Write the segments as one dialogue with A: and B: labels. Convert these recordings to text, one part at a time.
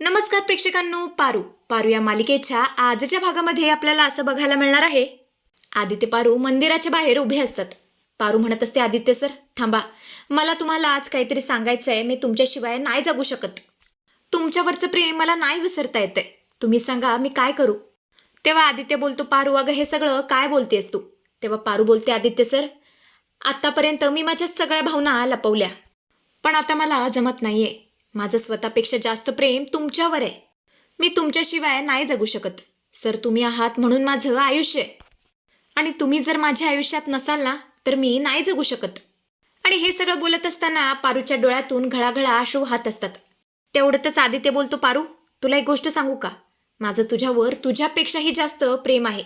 A: नमस्कार प्रेक्षकांनो पारू. पारू या मालिकेच्या आजच्या भागामध्ये आपल्याला असं बघायला मिळणार आहे. आदित्य पारू मंदिराच्या बाहेर उभे असतात. पारू म्हणत असते आदित्य सर थांबा. मला तुम्हाला आज काहीतरी सांगायचं आहे मी तुमच्याशिवाय नाही जगू शकत. तुमच्यावरचं प्रेम मला नाही विसरता येते तुम्ही सांगा मी काय करू? तेव्हा आदित्य बोलतो पारू अगं हे सगळं काय बोलतेस तू? तेव्हा पारू बोलते आदित्य सर आत्तापर्यंत मी माझ्या सगळ्या भावना लपवल्या. पण आता मला जमत नाहीये. माझं स्वतःपेक्षा जास्त प्रेम तुमच्यावर आहे. मी तुमच्याशिवाय नाही जगू शकत. सर तुम्ही आहात म्हणून माझं आयुष्य आहे. आणि तुम्ही जर माझ्या आयुष्यात नसाल ना तर मी नाही जगू शकत. आणि हे सगळं बोलत असताना पारूच्या डोळ्यातून घळाघळा अश्रू वाहत असतात. तेवढंच आदित्य बोलतो पारू तुला एक गोष्ट सांगू का? माझं तुझ्यावर तुझ्यापेक्षाही जास्त प्रेम आहे.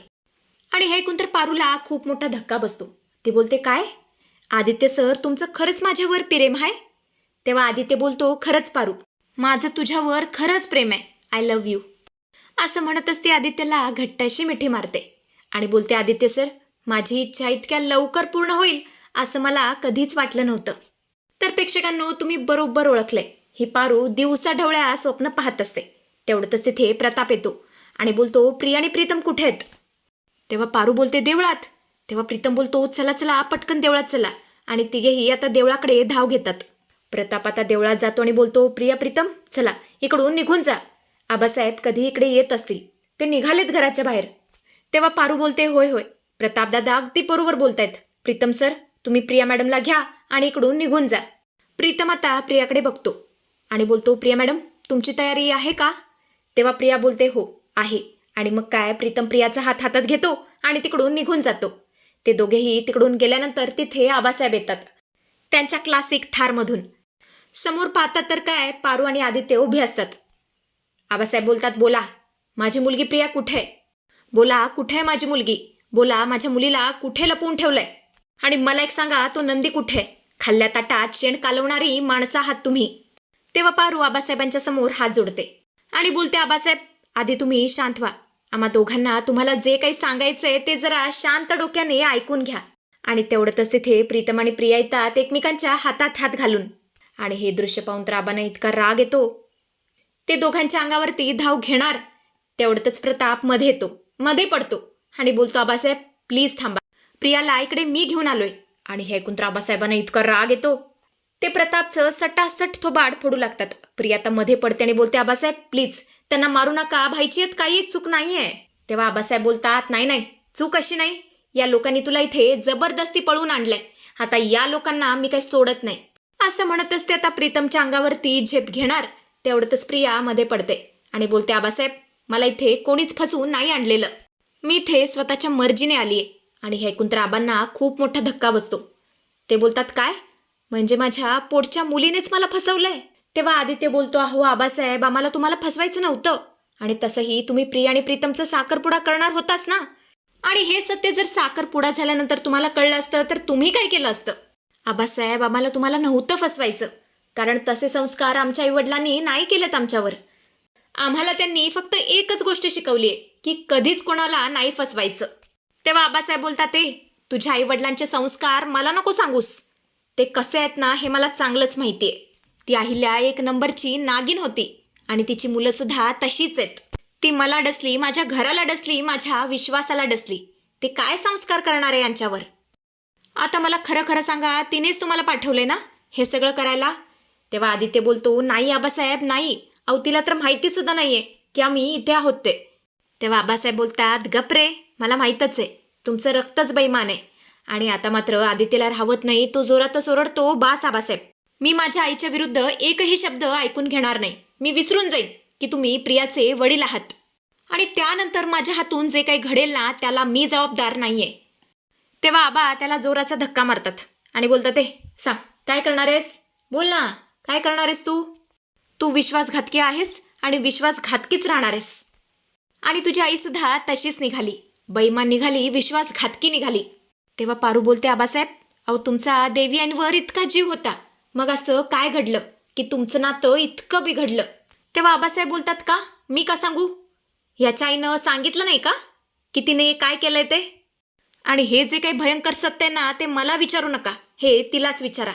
A: आणि हे ऐकून तर पारूला खूप मोठा धक्का बसतो. ते बोलते काय? आदित्य सर तुमचं खरंच माझ्यावर प्रेम आहे? तेव्हा आदित्य बोलतो खरंच पारू माझं तुझ्यावर खरंच प्रेम आहे. आय लव्ह यू असं म्हणत असते आदित्यला घट्टाशी मिठी मारते. आणि बोलते आदित्य सर माझी इच्छा इतक्या लवकर पूर्ण होईल असं मला कधीच वाटलं नव्हतं. तर प्रेक्षकांनो तुम्ही बरोबर ओळखले ही पारू दिवसा ढवळ्या स्वप्न पाहत असते. तेवढंच तिथे प्रताप येतो आणि बोलतो प्रिया आणि प्रीतम कुठे आहेत? तेव्हा पारू बोलते देवळात. तेव्हा प्रीतम बोलतो चला चला पटकन देवळात चला. आणि तिघेही आता देवळाकडे धाव घेतात. प्रताप आता देवळात जातो आणि बोलतो प्रिया प्रीतम चला इकडून निघून जा. आबासाहेब कधी इकडे येत असतील. ते निघालेत घराच्या बाहेर. तेव्हा पारू बोलते होय होय. प्रतापदादा अगदी बरोबर बोलतायत. प्रीतम सर तुम्ही प्रिया मॅडमला घ्या आणि इकडून निघून जा. प्रीतम आता प्रियाकडे बघतो आणि बोलतो प्रिया मॅडम तुमची तयारी आहे का? तेव्हा प्रिया बोलते हो आहे. आणि मग काय प्रीतम प्रियाचा हात हातात घेतो आणि तिकडून निघून जातो. ते दोघेही तिकडून गेल्यानंतर तिथे आबासाहेब येतात. त्यांच्या क्लासिक थारमधून. समोर पाहतात तर काय? पारू आणि आदित्य उभे असतात. आबासाहेब बोलतात बोला माझी मुलगी प्रिया कुठे आहे? बोला कुठे आहे माझी मुलगी? बोला माझ्या मुलीला कुठे लपवून ठेवलंय? आणि मला एक सांगा तो नंदी कुठे आहे? खाल्ल्या ताटात शेण कालवणारी माणसं आहात तुम्ही. तेव्हा पारू आबासाहेबांच्या समोर हात जोडते आणि बोलते आबासाहेब आधी तुम्ही शांत व्हा. आम्हा दोघांना तुम्हाला जे काही सांगायचंय ते जरा शांत डोक्याने ऐकून घ्या. आणि तेवढंच तिथे प्रीतम आणि प्रिया येतात एकमेकांच्या हातात हात घालून. आणि हे दृश्य पाहून तर आबांना इतका राग येतो. ते दोघांच्या अंगावरती धाव घेणार. तेवढंच प्रतापमध्ये येतो. मध्ये पडतो आणि बोलतो आबासाहेब प्लीज थांबा. प्रियाला इकडे मी घेऊन आलोय. आणि हे ऐकून तर आबासाहेबांना इतका राग येतो. ते प्रतापचं सटासट थोबाड फोडू लागतात. प्रिया तर मध्ये पडते आणि बोलते आबासाहेब प्लीज त्यांना मारू नका. भाईची आहेत काही एक चूक नाहीये. तेव्हा आबासाहेब बोलतात नाही नाही चूक अशी नाही. या लोकांनी तुला इथे जबरदस्ती पळून आणलंय. आता या लोकांना मी काही सोडत नाही. असं म्हणत असते आता प्रीतमच्या अंगावरती झेप घेणार. तेवढंतच प्रिया मध्ये पडते आणि बोलते आबासाहेब मला इथे कोणीच फसवून नाही आणलेलं. मी इथे स्वतःच्या मर्जीने आलीये आणि हे ऐकून तर आबांना खूप मोठा धक्का बसतो. ते बोलतात काय? म्हणजे माझ्या पोटच्या मुलीनेच मला फसवलंय? तेव्हा आदित्य बोलतो अहो आबासाहेब आम्हाला तुम्हाला फसवायचं नव्हतं. आणि तसंही तुम्ही प्रिया आणि प्रीतमचं साखरपुडा करणार होतास ना? आणि हे सत्य जर साखरपुडा झाल्यानंतर तुम्हाला कळलं असतं तर तुम्ही काय केलं असतं? आबासाहेब आम्हाला तुम्हाला नव्हतं फसवायचं. कारण तसे संस्कार आमच्या आईवडिलांनी नाही केलेत आमच्यावर. आम्हाला त्यांनी फक्त एकच गोष्ट शिकवली आहे की कधीच कोणाला नाही फसवायचं. तेव्हा आबासाहेब बोलतात ते तुझ्या आईवडिलांचे संस्कार मला नको सांगूस. ते कसे आहेत ना हे मला चांगलंच माहिती आहे. ती अहिल्या एक नंबरची नागिन होती आणि तिची मुलंसुद्धा तशीच आहेत. ती मला डसली माझ्या घराला डसली माझ्या विश्वासाला डसली. ते काय संस्कार करणार आहे यांच्यावर? आता मला खरं खरं सांगा तिनेच तुम्हाला पाठवले ना? हे सगळं करायला? तेव्हा आदित्य बोलतो नाही आबासाहेब नाही. अहो तिला तर माहितीसुद्धा नाही नाहीये की आम्ही इथे आहोत ते. तेव्हा आबासाहेब बोलतात गपरे मला माहीतच आहे. तुमचं रक्तच बैमान आहे. आणि आता मात्र आदित्यला राहवत नाही तो जोरातच ओरडतो बास आबासाहेब मी माझ्या आईच्या विरुद्ध एकही शब्द ऐकून घेणार नाही. मी विसरून जाईन की तुम्ही प्रियाचे वडील आहात. आणि त्यानंतर माझ्या हातून जे काही घडेल ना त्याला मी जबाबदार नाहीये. तेव्हा आबा त्याला जोराचा धक्का मारतात आणि बोलतात ते सांग काय करणार आहेस? बोल ना काय करणार आहेस तू? तू विश्वासघातकी आहेस आणि विश्वासघातकीच राहणार आहेस. आणि तुझी आईसुद्धा तशीच निघाली. बैमान निघाली विश्वासघातकी निघाली. तेव्हा पारू बोलते आबासाहेब अहो तुमचा देवी वर इतका जीव होता. मग असं काय घडलं की तुमचं नातं इतकं बिघडलं? तेव्हा आबासाहेब बोलतात का? मी का सांगू? याच्या आईनं सांगितलं नाही का? की तिने काय केलंय ते? आणि हे जे काही भयंकर सत्य आहे ना ते मला विचारू नका. हे तिलाच विचारा.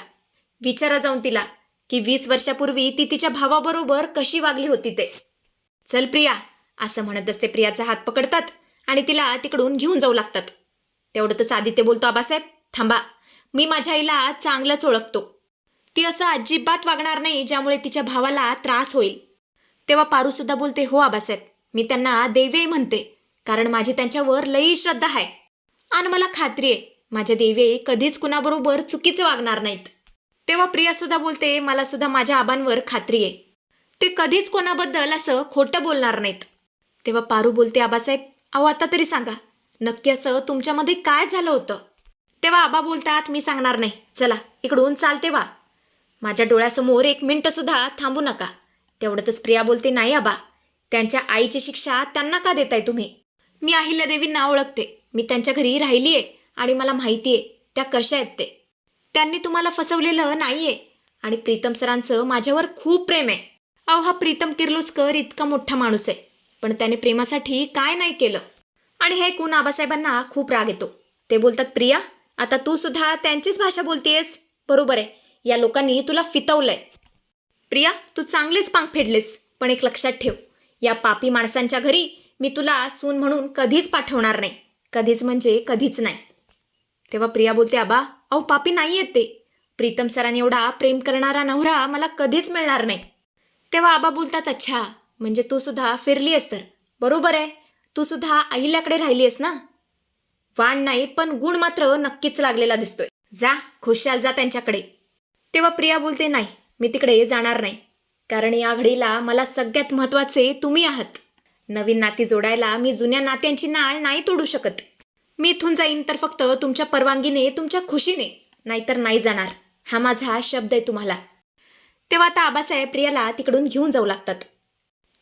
A: विचारा जाऊन तिला की वीस वर्षापूर्वी ती तिच्या भावाबरोबर कशी वागली होती ते. चल प्रिया असं म्हणत असते प्रियाचा हात पकडतात आणि तिला तिकडून घेऊन जाऊ लागतात. तेवढंच आदित्य बोलतो आबासाहेब थांबा. मी माझ्या आईला चांगलंच ओळखतो. ती असं अजिबात वागणार नाही ज्यामुळे तिच्या भावाला त्रास होईल. तेव्हा पारूसुद्धा बोलते हो आबासाहेब. मी त्यांना देवी म्हणते कारण माझी त्यांच्यावर लई श्रद्धा आहे. आणि मला खात्री आहे माझ्या देवी कधीच कुणाबरोबर चुकीचे वागणार नाहीत. तेव्हा प्रियासुद्धा बोलते मला सुद्धा माझ्या आबांवर खात्री आहे. ते कधीच कोणाबद्दल असं खोटं बोलणार नाहीत. तेव्हा पारू बोलते आबासाहेब अहो आता तरी सांगा नक्की असं तुमच्यामध्ये काय झालं होतं? तेव्हा आबा बोलतात मी सांगणार नाही. चला इकडून चालते वा. माझ्या डोळ्यासमोर एक मिनटंसुद्धा थांबू नका. तेवढ्यातच प्रिया बोलते नाही आबा त्यांच्या आईची शिक्षा त्यांना का देताय तुम्ही? मी अहिल्यादेवींना ओळखते. मी त्यांच्या घरी राहिली आहे आणि मला माहिती आहे त्या कशा आहेत ते. त्यांनी तुम्हाला फसवलेलं नाही आहे आणि प्रीतम सरांचं माझ्यावर खूप प्रेम आहे. अहो हा प्रीतम किर्लोस्कर इतका मोठा माणूस आहे. पण त्याने प्रेमासाठी काय नाही केलं. आणि हे ऐकून आबासाहेबांना खूप राग येतो. ते बोलतात प्रिया आता तू सुद्धा त्यांचीच भाषा बोलतेयस. बरोबर आहे. या लोकांनी तुला फितवलंय. प्रिया तू चांगलेच पांग फेडलेस. पण एक लक्षात ठेव. या पापी माणसांच्या घरी मी तुला सून म्हणून कधीच पाठवणार नाही. कधीच म्हणजे कधीच नाही. तेव्हा प्रिया बोलते आबा अहो पापी नाही आहेत ते. प्रीतम सरांनी एवढा प्रेम करणारा नवरा मला कधीच मिळणार नाही. तेव्हा आबा बोलतात अच्छा म्हणजे तू सुद्धा फिरली आहेस तर. बरोबर आहे. तू सुद्धा अहिल्याकडे राहिली आहेस ना? वाण नाही पण गुण मात्र नक्कीच लागलेला दिसतोय. जा खुशाल जा त्यांच्याकडे. तेव्हा प्रिया बोलते नाही मी तिकडे जाणार नाही. कारण या घडीला मला सगळ्यात महत्त्वाचे तुम्ही आहात. नवीन नाती जोडायला मी जुन्या नात्यांची नाळ नाही तोडू शकत. मी इथून जाईन तर फक्त तुमच्या परवानगीने तुमच्या खुशीने नाहीतर नाही जाणार. हा माझा शब्द आहे तुम्हाला. तेव्हा आता आबासाहेब प्रियाला तिकडून घेऊन जाऊ लागतात.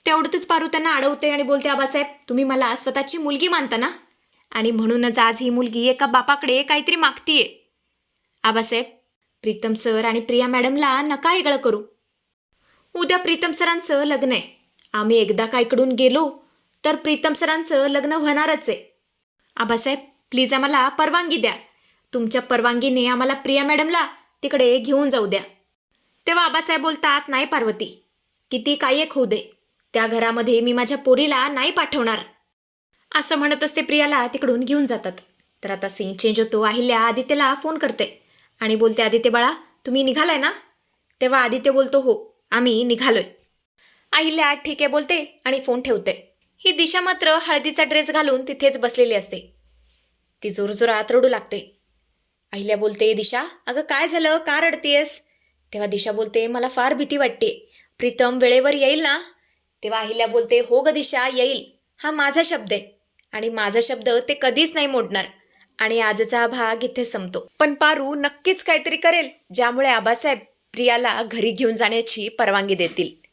A: तेवढंच पारू त्यांना अडवते आणि बोलते आबासाहेब तुम्ही मला स्वतःची मुलगी मानता ना? आणि म्हणूनच आज ही मुलगी एका बापाकडे काहीतरी मागतीये. आबासाहेब प्रीतम सर आणि प्रिया मॅडमला नका वेगळं करू. उद्या प्रीतम सरांचं लग्न आहे. आम्ही एकदा का इकडून गेलो तर प्रीतम सरांचं लग्न होणारच आहे. आबासाहेब प्लीज आम्हाला परवानगी द्या. तुमच्या परवानगीने आम्हाला प्रिया मॅडमला तिकडे घेऊन जाऊ द्या. तेव्हा आबासाहेब बोलतात नाही पार्वती किती काही एक होऊ दे. त्या घरामध्ये मी माझ्या पोरीला नाही पाठवणार. असं म्हणत असते प्रियाला तिकडून घेऊन जातात. तर आता सीन चेंज होतो अहिल्या आदित्यला फोन करते आणि बोलते आदित्य बाळा तुम्ही निघालाय ना? तेव्हा आदित्य बोलतो हो आम्ही निघालोय. अहिल्या ठीक आहे बोलते आणि फोन ठेवते. ही दिशा मात्र हळदीचा ड्रेस घालून तिथेच बसलेली असते. ती जोरजोरात रडू लागते. अहिल्या बोलते दिशा अगं काय झालं? का रडतेस तेव्हा दिशा बोलते मला फार भीती वाटते. प्रीतम वेळेवर येईल ना? तेव्हा अहिल्या बोलते हो ग दिशा येईल. हा माझा शब्द आहे. आणि माझा शब्द ते कधीच नाही मोडणार. आणि आजचा भाग इथे संपतो. पण पारू नक्कीच काहीतरी करेल ज्यामुळे आबासाहेब प्रियाला घरी घेऊन जाण्याची परवानगी देतील.